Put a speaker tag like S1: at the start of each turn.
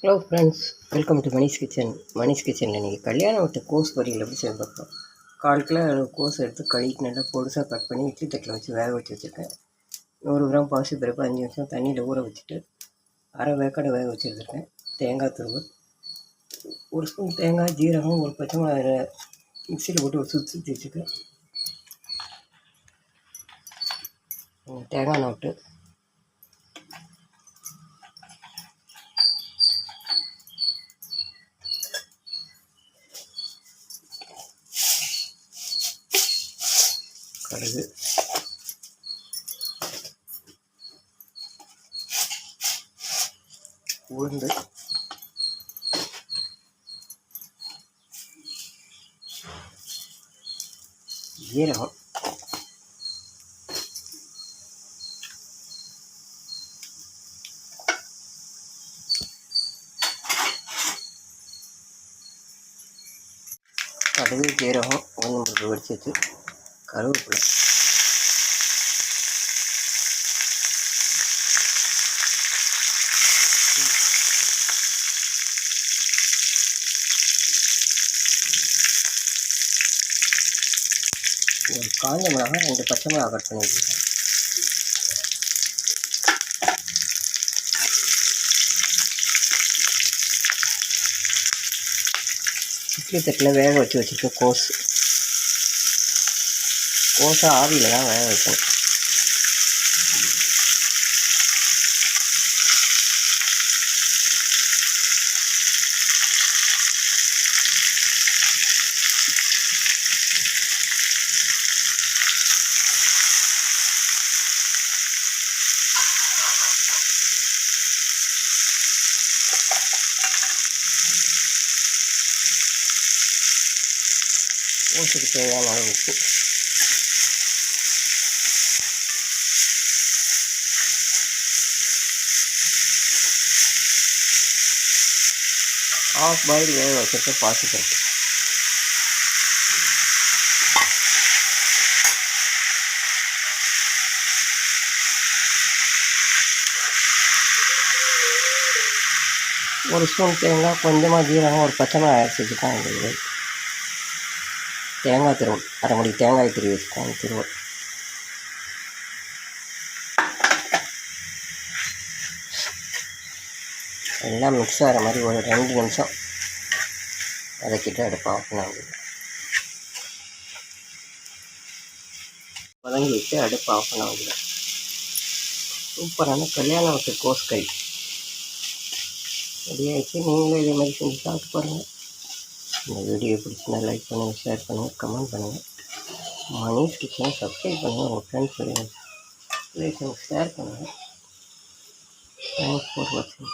S1: Hello friends welcome to Manish kitchen Manish கிச்சனில் இன்றைக்கி கல்யாணம் விட்டு கோஸ் பொரியல் எப்படி செய்ய பார்ப்போம் கால் கிலோ கோஸ் எடுத்து கழுவிட்டு நல்லா பொடுசாக கட் பண்ணி இட்லி தட்டில் வச்சு வேக வச்சு வச்சுருக்கேன். நூறு கிராம் பாசி பருப்பு அஞ்சு நிமிஷம் தண்ணியில் ஊற வச்சுட்டு அரை வேக்காடை வேக வச்சுருக்கேன் தேங்காய் துருவல். ஒரு ஸ்பூன் தேங்காய் ஜீரகம் ஒரு பச்சை மிளகாய் மிக்சியில் போட்டு ஒரு சுற்றி சுற்றி வச்சுருக்கேன். தேங்காய் நோட்டு கடுகு உளுந்து ஜீரகம் கடுகு ஜீரகம் கொஞ்சம் முறுக்கு வடிச்சு வச்சு கருவேப்பிலை. காஞ்ச மிளகாய் ரெண்டு பச்சை மிளகாய் கட் பண்ணி வச்சுருக்கேன் இட்லி தட்டில் வேக வச்சு வச்சுருக்கேன் கோஸ் கோஸை ஆவியில் தான் வேக வைக்கணும் கோஸுக்கு தேவையான அளவு ஆஃப் பாயில் வேக வச்சுருக்க பாசிப்பருப்பு ஒரு ஸ்பூன் தேங்காய் கொஞ்சமாக ஜீரகம் ஒரு பச்சை மிளகாய் அரைச்சி வச்சுருக்கேன் தேங்காய் திருவள். அரை மணி தேங்காய் திருவி வச்சுருக்கேன் திருவல் எல்லாம் மிக்ஸ் ஆகிற மாதிரி ஒரு ரெண்டு நிமிஷம் வதக்கிட்டு எடுப்போம் அப்படின்னா வதங்கி வச்சு அடுப்பை ஆஃப் பண்ண வேண்டியது சூப்பரான கல்யாணம் வீட்டு கோஸ் கறி. ரெடி ஆகிடுச்சு நீங்களும் இதே மாதிரி செஞ்சு சாப்பிட்டு பாருங்கள் இந்த வீடியோ பிடிச்சிருந்தா லைக் பண்ணுங்கள் ஷேர் பண்ணுங்கள் கமெண்ட் பண்ணுங்கள் மணிஷ் கிச்சனை சப்ஸ்கிரைப் பண்ணுங்கள் உங்கள் ஃப்ரெண்ட்ஸ் ரிலேஷனுக்கு ஷேர் பண்ணுங்கள் தேங்க்ஸ் ஃபார் வாட்சிங்